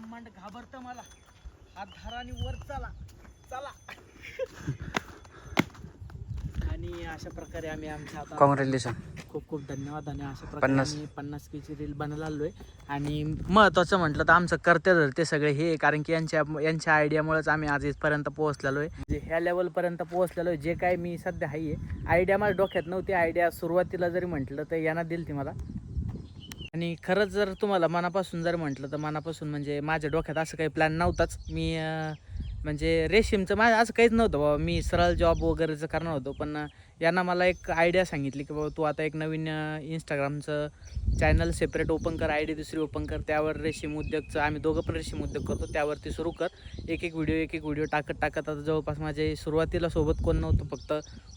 ब्रह्मांड घाबरत मला. हात धरा आणि वर चला. चला. आणि अशा प्रकारे आम्ही आमच्या आता कॉंग्रॅच्युलेशन खूप खूप धन्यवाद आणि अशा प्रकारे पन्नास. आम्ही पन्नास केची रील बनायला आलोय आणि महत्त्वाचं म्हटलं तर आमचं कर्ते धरते सगळे हे आहे, कारण की यांच्या यांच्या आयडियामुळेच आम्ही आज इथपर्यंत पोहोचलेलो आहे. म्हणजे ह्या लेवलपर्यंत पोहोचलेलो आहे. जे काय मी सध्या आहे आयडिया माझ्या डोक्यात नव्हती. आयडिया सुरुवातीला जरी म्हटलं तर यांना दिली ती मला. आणि खरंच जर तुम्हाला मनापासून जर म्हटलं तर मनापासून म्हणजे माझ्या डोक्यात असं काही प्लॅन नव्हताच. मी म्हणजे रेशीमचं माझं असं काहीच नव्हतं बाबा. मी सरळ जॉब वगैरेचं करणार होतो. पण यांना मला एक आयडिया सांगितली की बाबा तू आता एक नवीन इंस्टाग्रामचं चॅनल सेपरेट ओपन कर आय डी दुसरी ओपन कर. त्यावर रेशीम उद्योगचं आम्ही दोघं पण रेशीम उद्योग करतो. त्यावरती सुरू कर. एक एक व्हिडिओ एक एक व्हिडिओ टाकत टाकत आता जवळपास माझे सुरुवातीला सोबत कोण नव्हतं फक्त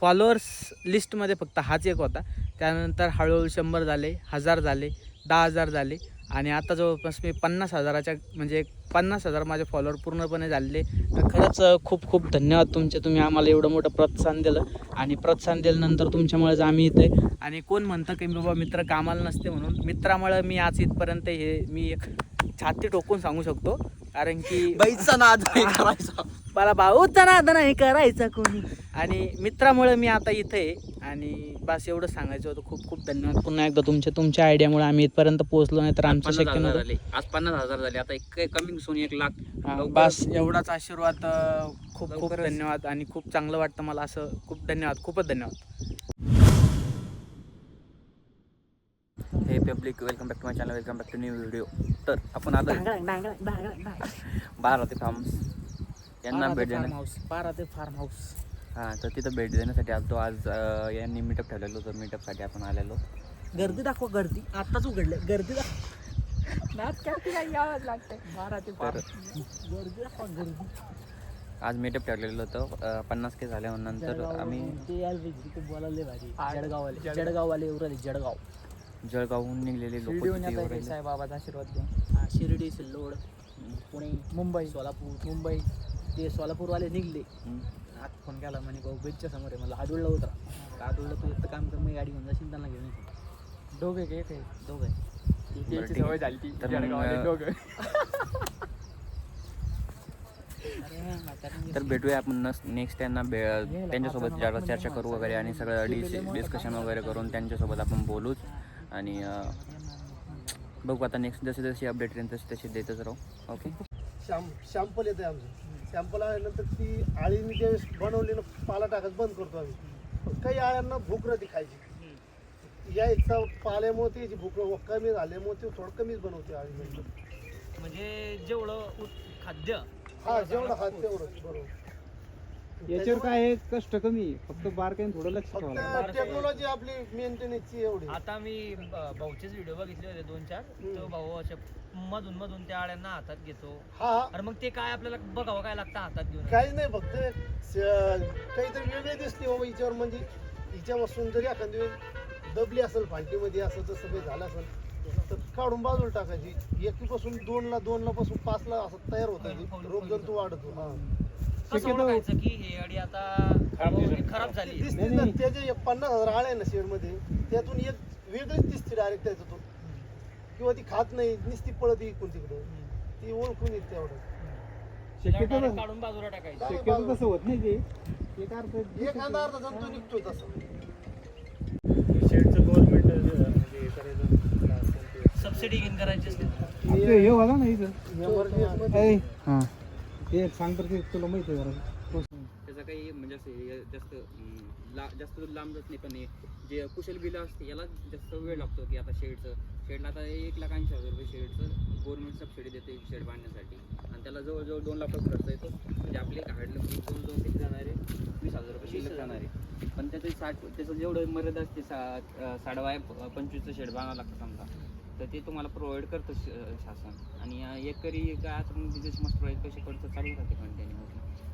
फॉलोअर्स लिस्टमध्ये फक्त हाच एक होता. त्यानंतर हळूहळू शंभर झाले हजार झाले. दहा हजार झाले. आणि आता जवळपास मी पन्नास हजाराच्या म्हणजे पन्नास हजार माझे फॉलोअर पूर्णपणे झालेले. तर खरंच खूप खूप धन्यवाद तुमचे. तुम्ही आम्हाला एवढं मोठं प्रोत्साहन दिलं. आणि प्रोत्साहन दिल्यानंतर तुमच्यामुळेच आम्ही इथे आणि कोण म्हणतं की बाबा मित्र कामाला नसते म्हणून. मित्रामुळे मी आज इथपर्यंत हे मी एक छाती टोकून सांगू शकतो. कारण की बाईचा नाद नाही करायचा. मला भाऊचा नाद नाही करायचा कोणी. आणि मित्रामुळे मी आता इथे आहे. आणि बस एवढं सांगायचं होतं. खूप खूप धन्यवाद. पुन्हा एकदा तुमच्या तुमच्या आयडियामुळे आम्ही इथपर्यंत पोहोचलो नाही तर आमचं पन्नास शक्य नव्हतं झाले. आज पन्नास हजार झाले. आता एक कमिंग सोन एक लाख. हा, बस एवढाच आशीर्वाद अं, खूप खूप लवकरच. धन्यवाद. आणि खूप चांगलं वाटतं मला असं. खूप धन्यवाद. खूपच धन्यवाद. हे public welcome back to my channel welcome back to new video तर आपण आता बारा ते फार्म्स यांना भेट फार्म देण्या हाऊस बारा ते फार्म हाऊस हां तर तिथं भेट देण्यासाठी आलतो. आज अं, यांनी मीटअप ठेवलेलो तर मीटअपसाठी आपण आलेलो. गर्दी दाखवा गर्दी. आत्ताच उघडले गर्दी दाखव नाच करते काय यावंच लागतं बारा ते तर गर्दी दाखवा गर्दी. आज मीटअप ठेवलेलं होतं. अं, पन्नास के झाल्यानंतर आम्ही ते याल तिथे बोलायला भारी. जळगाववाले. जळगाववाले उरले जळगाव. जळगावहून निघलेले लोक साईबाबाचा आशीर्वाद घेऊन. हा शिर्डी सिल्लोड पुणे मुंबई. सोलापूर. मुंबई. ते सोलापूरवाले निघले. आज फोन केला म्हणे भाऊ बेडच्या समोर आहे. मला आदुळला उतरा. आदुळला तू एकटं काम कर मी गाडी घेऊन जाशील त्यांना घेऊन येतो दोघे घे ते दोघे बरं, ठीक आहे. झाली तर मग, तर भेटूया आपण नेक्स्ट त्यांना भे त्यांच्यासोबत जरा चर्चा करू वगैरे आणि सगळं डिस डिस्कशन वगैरे करून त्यांच्यासोबत आपण बोलूच. आणि बघू आता नेक्स्ट जसे जसे अपडेट येईल तसे तसे देतच राहू. ओके शॅम शॅम्पल येते आमचं. शॅम्पल आल्यानंतर ती आळीने ज्यावेळेस बनवली ना पाला टाकायचं बंद करतो आम्ही. काही आळ्यांना भूक राहते खायची. या इतका पाल्यामुळे त्याची भूक कमी झाल्यामुळे ते थोडं कमीच बनवते आळी म्हणजे जेवढं खाद्य हा जेवढं खात तेवढं बरोबर. याच्यावर काय आहे? कष्ट कमी फक्त बारकाईने थोडं लक्ष ठेवावं लागतं. फक्त टेक्नॉलॉजी आपली मेंटेनन्सची एवढी. आता मी ब- भाऊचेच व्हिडिओ बघितले होते दोन चार. तो भाऊ असे मधून मधून त्या आळ्यांना हातात घेतो. हा. अरे मग ते काय आपल्याला बघावं काय लागतं हातात घेऊन? काहीच नाही फक्त स- काहीतरी वेगळी दिसते बाबा हिच्यावर. म्हणजे हिच्यापासून जरी एखादी वेळेस दबली असेल फांटीमध्ये असं तसं काही झालं असेल तर काढून बाजूला टाकायची. एकीपासून दोनला दोनला पासून पाचला असं तयार होतं. रोगजंतू वाढतो. हा. कसं शक्यतो- ओळखायचं की हे अडी आता खराब झाली. दिसते ना त्याचे एक पन्नास हजार आळे आहे ना शेडमध्ये त्यातून एक वेगळीच दिसते डायरेक्ट त्याच्यातून किंवा ती खात नाही नुसती पळत इकडून तिकडं. ती ओळखून येते तेवढं. शक्यतो direct काढून बाजूला टाकायचं. शक्यतो तसं होत नाही ते? एक अर्थ एखादा अर्धा जंतू निघतोय तसं. सबसिडी घेऊन करायची असते. हे होता ना इथं? हां. ते सांग तर ते तुला माहिती आहे जरा. त्याचा काही म्हणजे असं हे जास्त अं, ला जास्त लांब जात नाही पण हे जे कुशल बिलं असते याला जास्त वेळ लागतो की आता शेडचं. शेडला आता एक लाख ऐंशी हजार रुपये शेडचं गव्हर्नमेंट सबसिडी देते शेड बांधण्यासाठी. आणि त्याला जवळजवळ दोन लाख रुपये खर्च येतो. म्हणजे आपले हाडलं म्हणजे दोन दोन किती जाणार आहे. वीस हजार रुपये शिल्लक जाणार आहे. पण त्याचं साठ त्याचं जेवढं मर्यादा असते सा अं, पंचवीसचं शेड बांधावं लागतं समजा. तर ते तुम्हाला प्रोव्हाइड करतं शासन. आणि एकरी काय आता मग त्याचे मस्त पैसे पडतं चालू राहते कंटिन्यू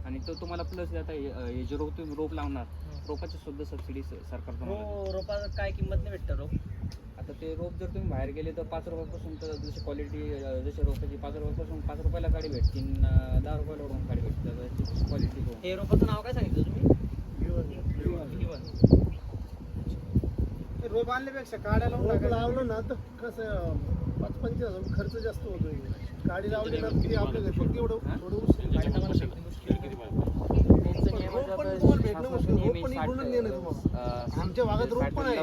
आणि तो तुम्हाला प्लस आता हे जे रोप तुम्ही रोप लावणार रोपाची सुद्धा सबसिडी सरकार तुम्हाला हो रोपाचं काय किंमत नाही भेटतं रोप. आता ते रोप जर तुम्ही बाहेर गेले तर पाच रुपयापासून तर जशी क्वालिटी जशी रोपाची पाच रुपयापासून पाच रुपयाला गाडी भेटते अन् दहा रुपयाला वरून गाडी भेटते. क्वालिटी हो रोपाचं नाव काय सांगितलं तुम्ही. रोप आणल्यापेक्षा काड्या लावून रोप. लावलं ना तर कसं पाच पंचवीस हजार खर्च जास्त होतोय. गाडी लावली ना ते आपल्या घरी फक्त एवढं थोडं आमच्या भागात रोप पण आहे.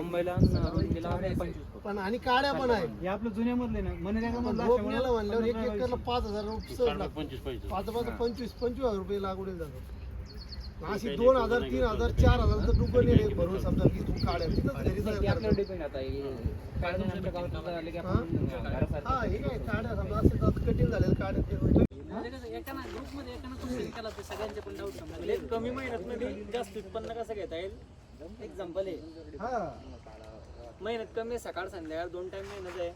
पण आणि काड्या पण आहे. हे आपलं जुन्या मधले ना रोप नेलं म्हणल्यावर एक एकरला पाच हजार रुपये. पाच पाच पंचवीस पंचवीस हजार रुपये लागवडीला जातात. अशी दोन हजार तीन हजार चार हजार तर डुबं नेले भरून समजा की तू काड्या तिथंच घरी तयार ते आपल्यावर करतो. डिपेंड आता हे काय नाही आमच्या गावात झालं की हा? आपण घरासारखं हा हे काय काड्या समजा असे जात कठीण झाले काड्या ते म्हणजे समजा. कमी मेहनत मध्ये जास्त उत्पन्न कसं घेता येईल? एक्झाम्पल आहे हा. मेहनत कमी आहे सकाळ संध्याकाळ दोन टाइम मेहनत आहे.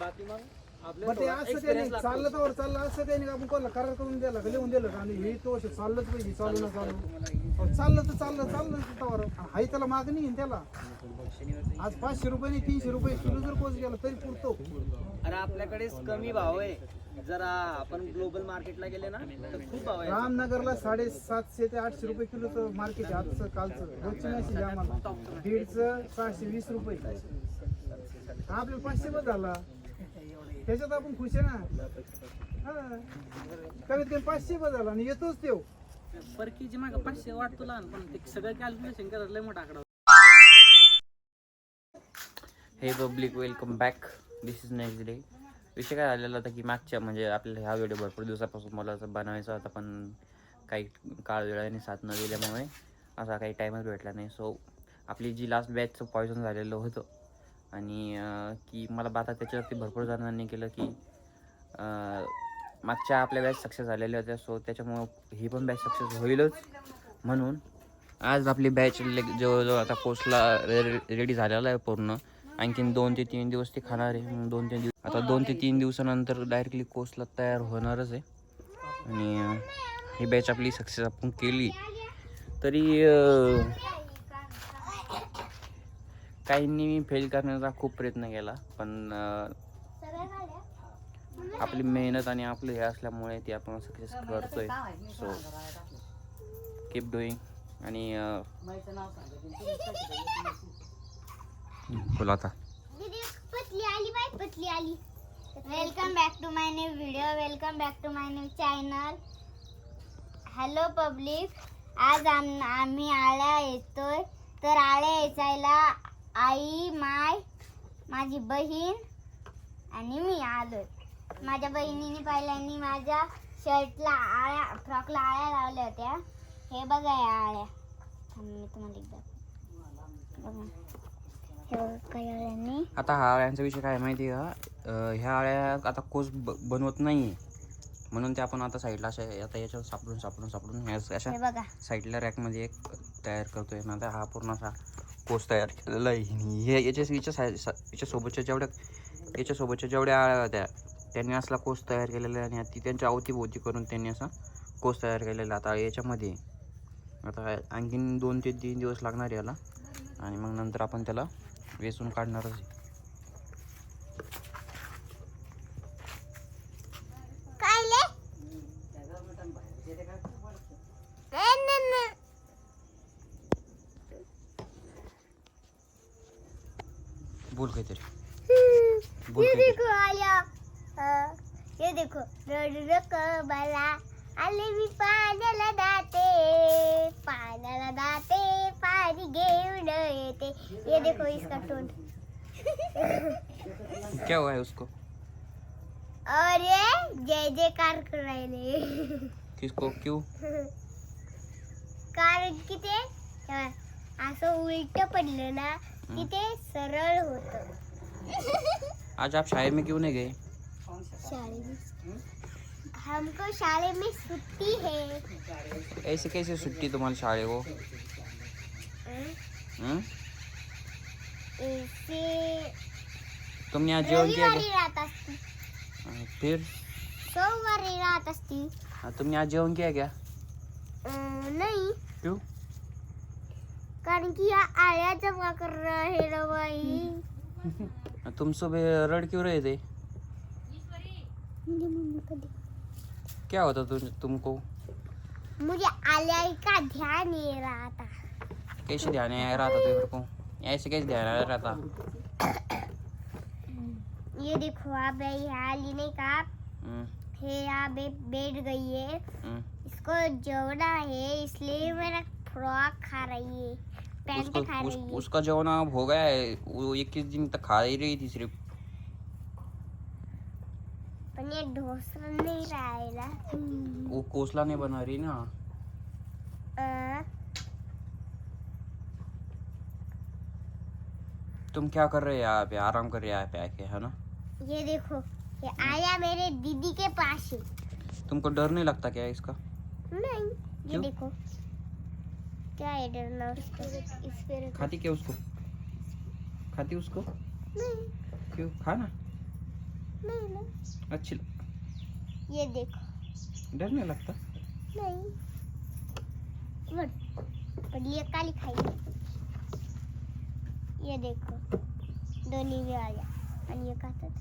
बाकी मग? मग ते असं चाललं तर चाललं असं त्याने आपण कोणाला करार करून दिला का लिहून दिलं का? आणि हे तो चाललंच पाहिजे चालू ना चालू. अहो, चाललं तर चाललं चाललं तर तवर हाय त्याला मागणी आहे त्याला. आज पाचशे रुपये नाही तीनशे रुपये किलो जर पोच गेला तरी पुरतो. अरे आपल्याकडे कमी भाव आहे. जरा आपण ग्लोबल मार्केटला गेले ना तर खूप भाव आहे. रामनगरला साडेसातशे ते आठशे रुपये किलोचं मार्केट आहे आजचं कालचं. रोजची आम्हाला. दीडचं सहाशे वीस रुपये. आपल्याला पाचशे बस झाला? त्याच्यात आपण खुश आहे ना? हा. कमीत कमी पाचशे बस झाला आणि येतोच तो. परकीची माग पाचशे वाटतो लहान पण ते सगळं कॅल्क्युलेशन करायला लय मोठा आकडा. हे public welcome back this is next day विषय काय झालेला होता की मागच्या म्हणजे आपल्याला ह्या व्हिडिओ भरपूर दिवसापासून मला असं बनवायचा होता पण काही काळ वेळाने साथ न दिल्यामुळे असा काही टाईमच भेटला नाही. सो आपली जी लास्ट बॅचचं पॉयझन झालेलं होतं आणि की मला आता त्याच्यावरती भरपूर जणांनी केलं की मागच्या आपल्या बॅच सक्सेस झालेल्या होत्या सो त्याच्यामुळं ही पण बॅच सक्सेस होईलच म्हणून. आज आपली बॅच जवळजवळ आता पोचला रेडी झालेला आहे पूर्ण. आणखीन दोन ते तीन दिवस ते खाणार आहे मग दोन तीन दिवस आता दोन ते तीन दिवसानंतर डायरेक्टली कोर्सला तयार होणारच आहे. आणि ही बॅच आपली सक्सेस आपण केली. तरी काहींनी फेल करण्याचा खूप प्रयत्न केला पण आपली मेहनत आणि आपलं हे असल्यामुळे ते आपण सक्सेस करतोय. सो कीप डुईंग आणि बोला आता. पतली आली बाय पतली आली. Welcome back to my new video welcome back to my new channel hello public आज आम आम्ही आळ्या येतोय. तर आळ्या येचायला आई माय माझी बहीण आणि मी आलोय. माझ्या बहिणीने पहिल्यांनी माझ्या शर्टला आळ्या फ्रॉकला आळ्या लावल्या होत्या. हे बघा या आळ्या. मी तुम्हाला एकदा बघा. हे बघा काही आळ्यांनी आता हा अळ्यांचा विषय काय माहिती आहे का? अं, ह्या अळ्या आता कोस ब बनवत नाही म्हणून ते आपण आता साईडला अशा आता याच्यावर सापडून सापडून सापडून ह्या अशा हे बघा. साईडला रॅकमध्ये एक तयार करतोय. ना आता हा पूर्ण असा कोस तयार केलेला आहे. हे याच्या याच्या साय याच्यासोबतच्या जेवढ्या याच्यासोबतच्या जेवढ्या आळ्या त्यांनी असला कोर्स तयार केलेला आहे आणि ती त्यांच्या अवतीभोवती करून त्यांनी असा कोस तयार केलेला आहे. आता याच्यामध्ये आता आणखीन दोन ते तीन दिवस लागणार याला. आणि मग नंतर आपण त्याला वेचून काढणारच बोल काहीतरी. हम्म, बोल ये देखो आया ये देखो. रडरक बला. आले मी पाण्याला जाते पाण्याला जाते पाणी घेऊन येते ये देखो इसका तोंड क्या हुआ है उसको? और ये जय जयकार करायले किसको? क्यों? कारण की ते अ, असं उलट पडलं ना। की ते सरळ होत। आज आप शायर में क्यों नहीं गए? हमको शाळे में छुट्टी है। ऐसे कैसे छुट्टी तुम्हारे शाळे को? हम्म? इसे तुमने आज जेवण किया क्या फिर? सोमवारी असती हाँ, तुमने आज जेवण किया? क्या नाही। क्यों? कारण की या आळ्या जमा कर रहे ना बाई तुम सुबह रड क्यों रहे थे? क्या होता तुम तुमको? मुझे आल्या का ध्यान ये रहा था। कैसे ध्यान आ रहा था तेरे को? ऐसे कैसे ध्यान रहता ये देखो अब यहाँ आली नहीं का हम्म, ये यहाँ बैठ गई है। हम्म. इसको जोड़ा है इसलिए मेरा फ्रॉक खा रही है पैंट उस, है। उसका जो ना हो गया है। वो इक्कीस दिन तक खा ही रही थी सिर्फ़? ये नहीं वो कोसला नहीं बना रही ना? अं, तुम क्या कर रहे हो यहाँ पे? आराम कर रहे हो यहाँ पे आके है ना? ये देखो ये आया मेरे दीदी के पास ही। तुमको डर नहीं लगता क्या इसका? नहीं ये क्यों? देखो। क्या है डरना उसको? इस पे रखो। खाती क्या उसको? खाती उसको? नहीं। क्यों? खाना नहीं नहीं अच्छी ये देखो। डर नहीं लगता? नहीं। बट पण ये काली खाई ये देखो। दोन्ही बी आल्या आणि ये खातात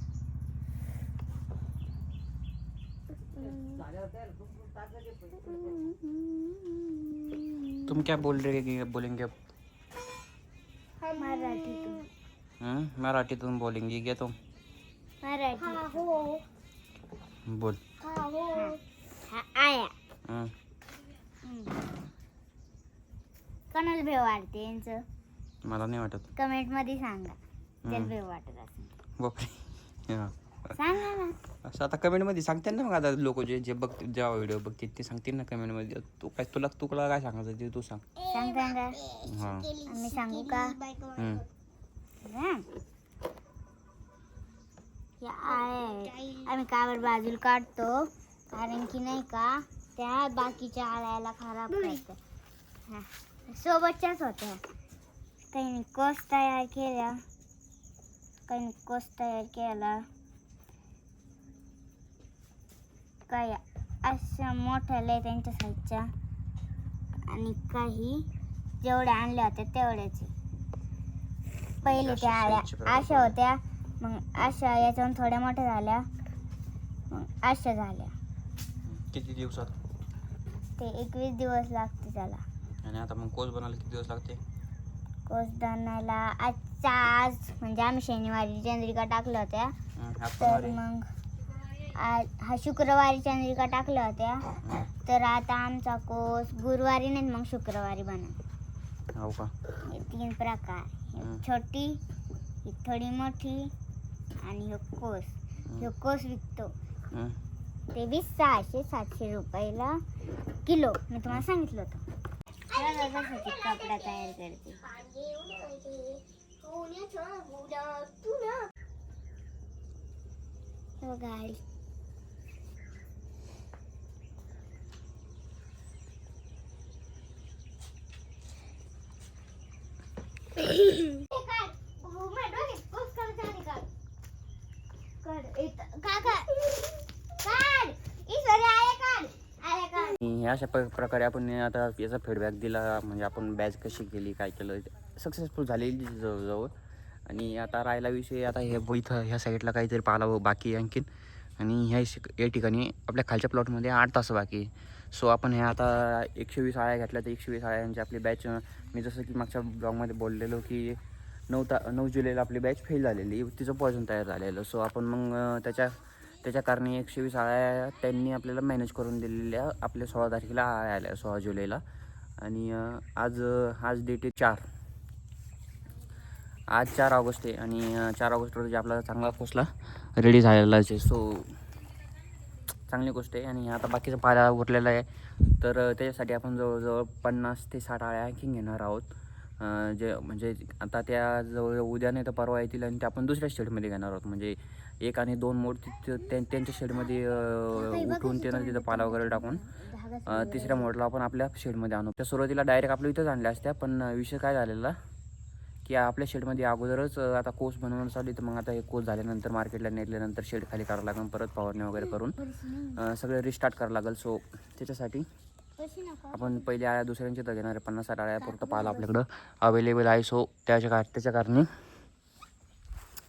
तुम क्या बोल रहे कि बोलेंगे अब? मराठीतून हम्म, मराठीतून बोलेंगे क्या तुम? मराठी। बोल। हा आया। हम्म, कोणाला भेव वाटते यांचं? मला नाही वाटत. कमेंटमध्ये सांगा. त्याला. भेव वाटत असेल. बापरे. हा. सांगा ना. असं आता कमेंटमध्ये सांगते ना मग आता लोक जे जे बघ जेव्हा व्हिडिओ बघतील ते सांगतील ना कमेंटमध्ये. तू काय तुला तुला काय सांगायचं ते तू सांग. सांग सांगा हां. आम्ही सांगू का? हम्म. सांग. या आळ्या आम्ही कावर बाजूला काढतो. कारण की नाही का त्या बाकीच्या आळ्याला खराब करतात हा. सोबतच्याच होत्या. काही कोस तयार केल्या काही कोस तयार केला. काही अशा मोठ्या लय त्यांच्या साईजच्या आणि काही जेवढ्या आणल्या होत्या तेवढ्याच. पहिले त्या आळ्या अशा होत्या मग अशा याच्याहून थोड्या मोठ्या झाल्या मग अशा झाल्या. किती दिवसात? ते एकवीस दिवस लागते त्याला. आणि आता मग कोच बनायला किती दिवस लागते? कोस दानाला आजचा आज म्हणजे आम्ही शनिवारी चंद्रिका टाकल्या होत्या. तर? मग हा शुक्रवारी चंद्रिका टाकल्या होत्या. तर आता आमचा कोस गुरुवारी नाही मग शुक्रवारी बना हो का? हे तीन प्रकार. हे हम्म. छोटी ही थोडी मोठी आणि हे कोस हे कोस विकतो. ते वीस सहाशे सातशे रुपयाला किलो. मी तुम्हाला सांगितलं होतं. कपडा तयार करते. हो गाडी आणि अशा प्रकारे आपण आता याचा फीडबॅक दिला म्हणजे आपण बॅच कशी केली काय केलं सक्सेसफुल झालेली जवळजवळ. आणि आता राहिला विषय आता हे इथं ह्या साईडला काहीतरी पाहावं बाकी आणखीन. आणि ह्या शिक- या ठिकाणी आपल्या खालच्या प्लॉटमध्ये आठ तास बाकी सो आपण हे आता एकशे वीस आळ्या घातल्या तर एकशे वीस आळ्यांची आपली बॅच मी जसं की मागच्या ब्लॉगमध्ये बोललेलो की नऊ ता नऊ जुलैला आपली बॅच फेल झालेली तिचं पॉयझन तयार झालेलं. सो आपण मग त्याच्या त्याच्या कारणे एकशे वीस आळ्या त्यांनी आपल्याला मॅनेज करून दिलेल्या आपल्या सोळा तारखेला आळ्या आल्या सोळा जुलैला. आणि आज आज डेट आहे चार. आज चार ऑगस्ट आहे आणि चार ऑगस्ट रोजी आपला चांगला कोसला रेडी झालेला आहे. सो चांगली गोष्ट आहे आणि आता बाकीचा पाला उरलेला आहे. तर त्याच्यासाठी आपण जवळजवळ पन्नास ते साठ आळ्या आणखी घेणार आहोत. जे म्हणजे आता त्या जवळ उद्या नाही तर परवा येतील आणि ते आपण दुसऱ्या शेडमध्ये घेणार आहोत. म्हणजे एक आणि दोन मोड तिथं त्यां- त्यांच्या शेडमध्ये उठून उठवून त्यांना तिथं पाला वगैरे टाकून तिसऱ्या मोडला आपण आपल्या शेडमध्ये आणू. त्या सुरुवातीला डायरेक्ट आपल्या इथंच आणल्या असत्या पण विषय काय झालेला? की आपल्या शेडमध्ये अगोदरच आता कोस बनवून चालू तर मग आता हे कोस झाल्यानंतर मार्केटला नेल्यानंतर शेड खाली काढावं लागेल परत फवारणी वगैरे करून सगळं रिस्टार्ट करावं लागेल. सो त्याच्यासाठी आपण पहिले आळ्या दुसऱ्यांची तर घेणार पन्नास साठ आळ्या पुरतं पाहिलं आपल्याकडं अवेलेबल आहे. सो त्याच्या कार त्याच्या कारणे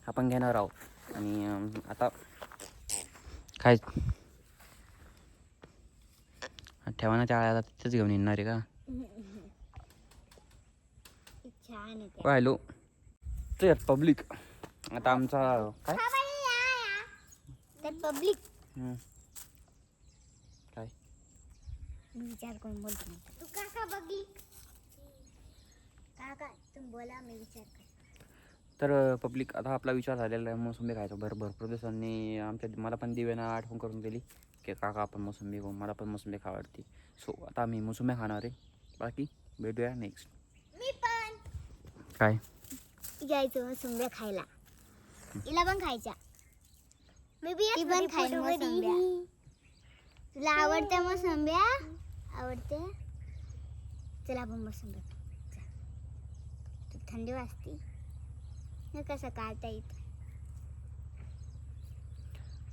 आपण घेणार आहोत. आणि आता काय? ठेवा ना त्या आळ्या तिथेच घेऊन येणार आहे का? हॅलो तर पब्लिक आता आमचा काय? तर पब्लिक काय? विचार करून बोलतो तू काका बघली काका तुम्ही बोला मी विचार कर तर पब्लिक आता आपला विचार झालेला आहे मोसंबी खायचा. भर भरपूर दिवसांनी आमच्या मला पण दिव्यानं आठवण करून दिली. की काका आपण मोसंबी खाऊ मला पण मोसंबी खाऊ सो आता आम्ही मोसंबी खाणार आहे. बाकी भेटूया नेक्स्ट काय? यायचं मोसंब्या खायला. हिला पण खायच्या. मी बी पण खाईन मोसंब्या तुला आवडत्या मोसंब्या आवडते? चला आपण मोसंब्या खाऊ. चल. तू थंडी वाजते. न कसं काढता येत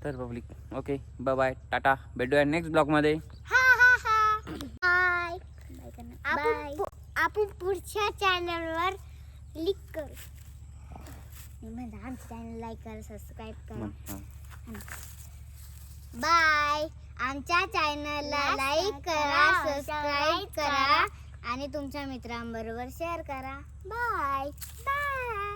तर public okay bye bye tata. भेटूया नेक्स्ट ब्लॉगमध्ये हा हा हा. बाय आपण पु- आपण पुढच्या चॅनलवर क्लिक करू. मी आमचं चॅनल लाईक करा सबस्क्राईब करा. बाय आमच्या चॅनलला लाईक करा सबस्क्राईब करा. आणि तुमच्या मित्रांबरोबर शेअर करा. Bye bye